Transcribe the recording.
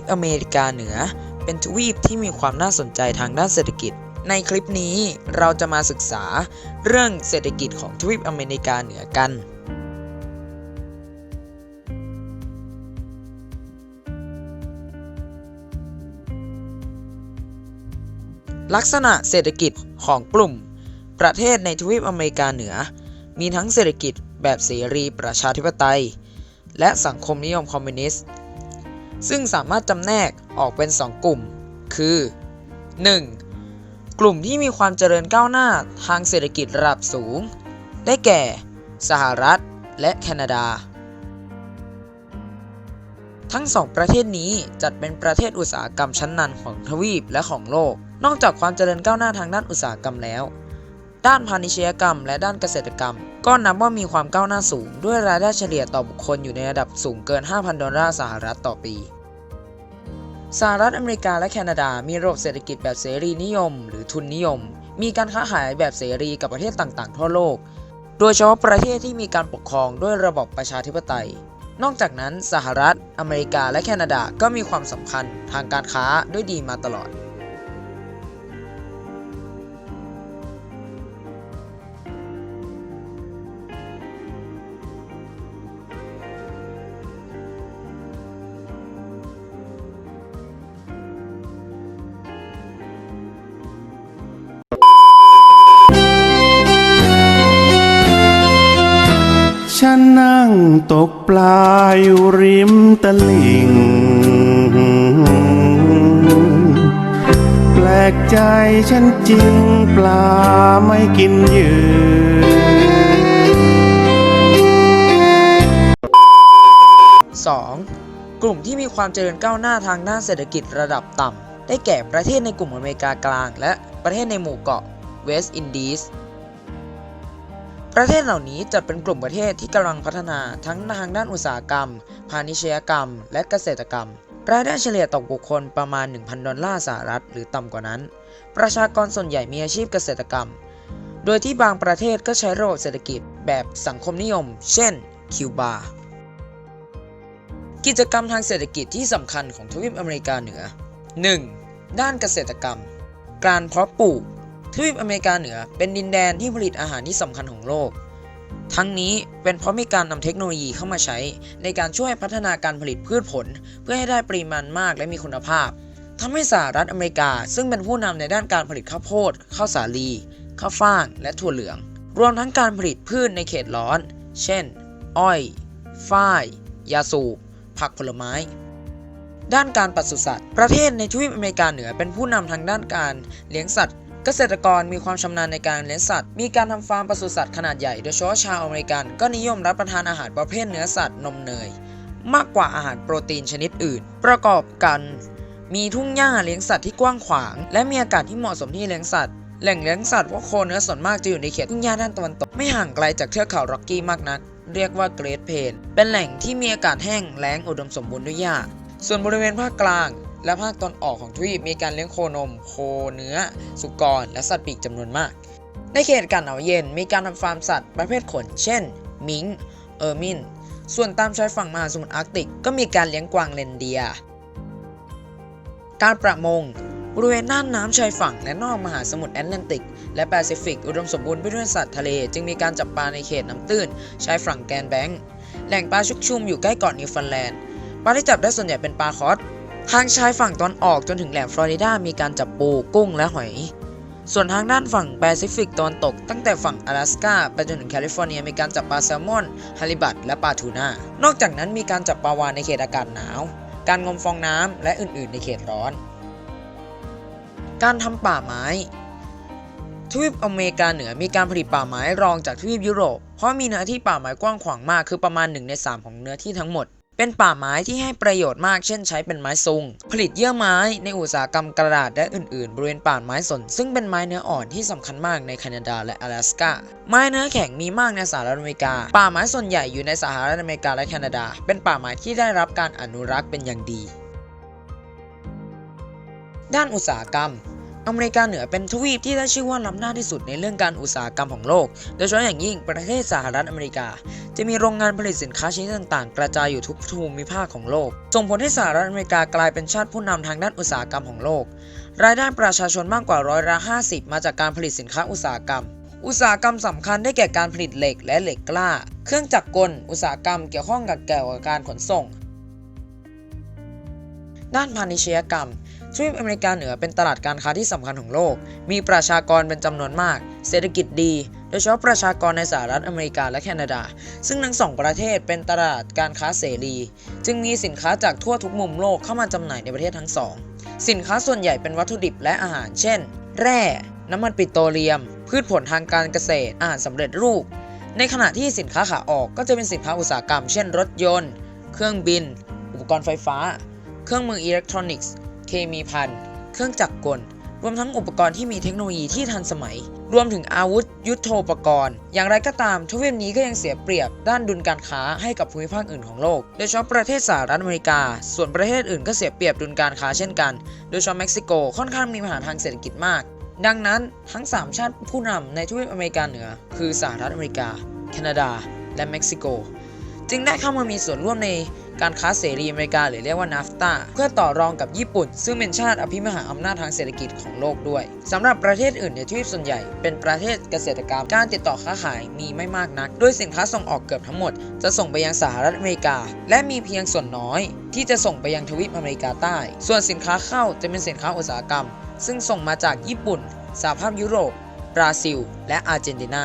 ปอเมริกาเหนือ เป็นทวีปที่มีความน่าสนใจทางด้านเศรษฐกิจ ในคลิปนี้เราจะมาศึกษาเรื่องเศรษฐกิจของทวีปอเมริกาเหนือกันลักษณะเศรษฐกิจของกลุ่ม ประเทศในทวีปอเมริกาเหนือ มีทั้งเศรษฐกิจแบบเสรีประชาธิปไตย และสังคมนิยมคอมมิวนิสต์ ซึ่งสามารถจำแนกออกเป็น 2 กลุ่ม คือ 1. กลุ่มที่มีความเจริญก้าวหน้าทางเศรษฐกิจระดับสูง ได้แก่ สหรัฐและแคนาดา ทั้งสองประเทศนี้จัดเป็นประเทศอุตสาหกรรมชั้นนำของทวีปและของโลก นอกจากความเจริญก้าวหน้าทางด้านอุตสาหกรรมแล้ว ด้านพาณิชยกรรมและด้านเกษตรกรรม ก็นับว่ามีความก้าวหน้าสูง ด้วยรายได้เฉลี่ยต่อบุคคลอยู่ในระดับสูงเกิน 5,000 ดอลลาร์สหรัฐต่อปีสหรัฐอเมริกาและแคนาดา มีระบบเศรษฐกิจแบบเสรีนิยม หรือทุนนิยม มีการค้าขายแบบเสรีกับประเทศต่างๆ ทั่วโลก โดยเฉพาะประเทศที่มีการปกครองด้วยระบบประชาธิปไตย นอกจากนั้น สหรัฐ อเมริกาและแคนาดาก็มีความสำคัญทางการค้าด้วยดีมาตลอด ฉันนั่งตกปลาอยู่ริมตลิ่ง แปลกใจฉันจริงปลาไม่กินเหยื่อ 2. กลุ่มที่มีความเจริญก้าวหน้าทางด้านเศรษฐกิจระดับต่ำ ได้แก่ประเทศในกลุ่มอเมริกากลาง และประเทศในหมู่เกาะเวสต์อินดีส ประเทศเหล่านี้จะเป็นกลุ่มประเทศที่กำลังพัฒนาทั้งทางด้านอุตสาหกรรม พาณิชยกรรม และเกษตรกรรม รายได้เฉลี่ยต่อบุคคลประมาณ 1,000 ดอลลาร์สหรัฐหรือต่ำกว่านั้น ประชากรส่วนใหญ่มีอาชีพเกษตรกรรม โดยที่บางประเทศก็ใช้ระบบเศรษฐกิจแบบสังคมนิยม เช่น คิวบา กิจกรรมทางเศรษฐกิจที่สำคัญของทวีปอเมริกาเหนือ 1. ด้านเกษตรกรรม การเพาะปลูก ทวีปอเมริกาเหนือเป็นดินแดนที่ผลิตอาหารที่สำคัญของโลก ทั้งนี้เป็นเพราะมีการนำเทคโนโลยีเข้ามาใช้ ในการช่วยพัฒนาการผลิตพืชผล เพื่อให้ได้ปริมาณมากและมีคุณภาพทำให้สหรัฐอเมริกา ซึ่งเป็นผู้นำในด้านการผลิตข้าวโพดข้าวสาลี ข้าวฟ่าง และถั่วเหลือง รวมทั้งการผลิตพืชในเขตร้อน เช่น อ้อย ฝ้าย ยาสูบ ผักผลไม้ด้านการปศุสัตว์ ประเทศในทวีปอเมริกาเหนือเป็นผู้นำทางด้านการเลี้ยงสัตว์ เกษตรกรมีความชำนาญในการเลี้ยงสัตว์ มีการทำฟาร์มปศุสัตว์ขนาดใหญ่ โดยเฉพาะชาวอเมริกัน ก็นิยมรับประทานอาหารประเภทเนื้อสัตว์นมเนย มากกว่าอาหารโปรตีนชนิดอื่น ประกอบกัน มีทุ่งหญ้าเลี้ยงสัตว์ที่กว้างขวาง และมีอากาศที่เหมาะสมที่เลี้ยงสัตว์ แหล่งเลี้ยงสัตว์ว่าโคเนื้อส่วนมากจะอยู่ในเขตทุ่งหญ้าด้านตะวันตก ไม่ห่างไกลจากเทือกเขาร็อกกี้มากนัก เรียกว่าเกรทเพน เป็นแหล่งที่มีอากาศแห้งแล้งอุดมสมบูรณ์ด้วยหญ้า ส่วนบริเวณภาคกลาง และภาคตอนออกของทวีปมีการเลี้ยงโคนม โคเนื้อ สุกร และสัตว์ปีกจำนวนมาก ในเขตอากาศหนาวเย็นมีการทำฟาร์มสัตว์ประเภทขน เช่น มิงเออร์มิน ส่วนตามชายฝั่งมหาสมุทรอาร์กติกก็มีการเลี้ยงกวางเรนเดีย การประมงบริเวณน่านน้ำชายฝั่งและนอกมหาสมุทรแอตแลนติก และแปซิฟิก อุดมสมบูรณ์ไปด้วยสัตว์ทะเล จึงมีการจับปลาในเขตน้ำตื้นชายฝั่งแกนด์แบงค์แหล่งปลาชุกชุมอยู่ใกล้เกาะนิวฟันแลนด์ปลาที่จับได้ส่วนใหญ่เป็นปลาคอส ทางชายฝั่งตอนออกจนถึงแหลมฟลอริดามีการจับปูกุ้งและหอย ส่วนทางด้านฝั่งแปซิฟิกตะวันตก ตั้งแต่ฝั่ง阿拉สกาไปจนถึงแคลิฟอร์เนียมีการจับปลาแซลมอนฮาริบัตและปลาทูน่านอกจากนั้นมีการจับปลาวาฬในเขตอากาศหนาว การงมฟองน้ำและอื่น ๆ ในเขตร้อน การทำป่าไม้ทวีปอเมริกาเหนือมีการผลิตป่าไม้รองจากทวีปยุโรป เพราะมีเนื้อที่ป่าไม้กว้างขวางมากคือประมาณ1ใน3ของเนื้อที่ทั้งหมด เป็นป่าไม้ที่ให้ประโยชน์มาก เช่นใช้เป็นไม้ซุง ผลิตเยื่อไม้ในอุตสาหกรรมกระดาษและอื่นๆ บริเวณป่าไม้สน ซึ่งเป็นไม้เนื้ออ่อนที่สำคัญมากในแคนาดาและ阿拉สกาไม้เนื้อแข็งมีมากในสหรัฐอเมริกา ป่าไม้ส่วนใหญ่อยู่ในสหรัฐอเมริกาและแคนาดา เป็นป่าไม้ที่ได้รับการอนุรักษ์เป็นอย่างดี ด้านอุตสาหกรรม อเมริกาเหนือเป็นทวีปที่ได้ชื่อว่าล้ำหน้าที่สุดในเรื่องการอุตสาหกรรมของโลก โดยเฉพาะอย่างยิ่งประเทศสหรัฐอเมริกา จะมีโรงงานผลิตสินค้าชนิดต่างๆ กระจายอยู่ทุกภูมิภาคของโลก ส่งผลให้สหรัฐอเมริกากลายเป็นชาติผู้นำทางด้านอุตสาหกรรมของโลก รายได้ประชาชนมากกว่าร้อยละ50มาจากการผลิตสินค้าอุตสาหกรรม อุตสาหกรรมสำคัญได้แก่การผลิตเหล็กและเหล็กกล้า เครื่องจักรกล อุตสาหกรรมเกี่ยวข้องกับเกี่ยวกับการขนส่ง ด้านพาณิชยกรรม ทวีปอเมริกาเหนือเป็นตลาดการค้าที่สำคัญของโลก มีประชากรเป็นจำนวนมาก เศรษฐกิจดี โดยเฉพาะประชากรในสหรัฐอเมริกาและแคนาดา ซึ่งทั้งสองประเทศเป็นตลาดการค้าเสรี จึงมีสินค้าจากทั่วทุกมุมโลกเข้ามาจำหน่ายในประเทศทั้งสอง สินค้าส่วนใหญ่เป็นวัตถุดิบและอาหาร เช่น แร่ น้ำมันปิโตรเลียม พืชผลทางการเกษตร อาหารสำเร็จรูป ในขณะที่สินค้าขาออกก็จะเป็นสินค้าอุตสาหกรรม เช่น รถยนต์ เครื่องบิน อุปกรณ์ไฟฟ้า เครื่องมืออิเล็กทรอนิกส์ เคมีภัณฑ์เครื่องจักรกล รวมทั้งอุปกรณ์ที่มีเทคโนโลยีที่ทันสมัย รวมถึงอาวุธ ยุทโธปกรณ์ อย่างไรก็ตามทวีปนี้ก็ยังเสียเปรียบด้านดุลการค้าให้กับภูมิภาคอื่นของโลก โดยเฉพาะประเทศสหรัฐอเมริกา ส่วนประเทศอื่นก็เสียเปรียบดุลการค้าเช่นกัน โดยเฉพาะเม็กซิโกค่อนข้างมีปัญหาทางเศรษฐกิจมาก ดังนั้นทั้ง 3 ชาติผู้นำในทวีปอเมริกาเหนือ คือสหรัฐอเมริกา แคนาดา และเม็กซิโก จึงได้เข้ามามีส่วนร่วมในการค้าเสรีอเมริกาหรือเรียกว่านาฟตาเพื่อต่อรองกับญี่ปุ่น ซึ่งเป็นชาติอภิมหาอำนาจทางเศรษฐกิจของโลกด้วยสำหรับประเทศอื่นในทวีปส่วนใหญ่ เป็นประเทศเกษตรกรรมการติดต่อค้าขายมีไม่มากนักโดยสินค้าส่งออกเกือบทั้งหมด จะส่งไปยังสหรัฐอเมริกา และมีเพียงส่วนน้อย ที่จะส่งไปยังทวีปอเมริกาใต้ ส่วนสินค้าเข้าจะเป็นสินค้าอุตสาหกรรม ซึ่งส่งมาจากญี่ปุ่นสหภาพยุโรปบราซิล และอาร์เจนตินา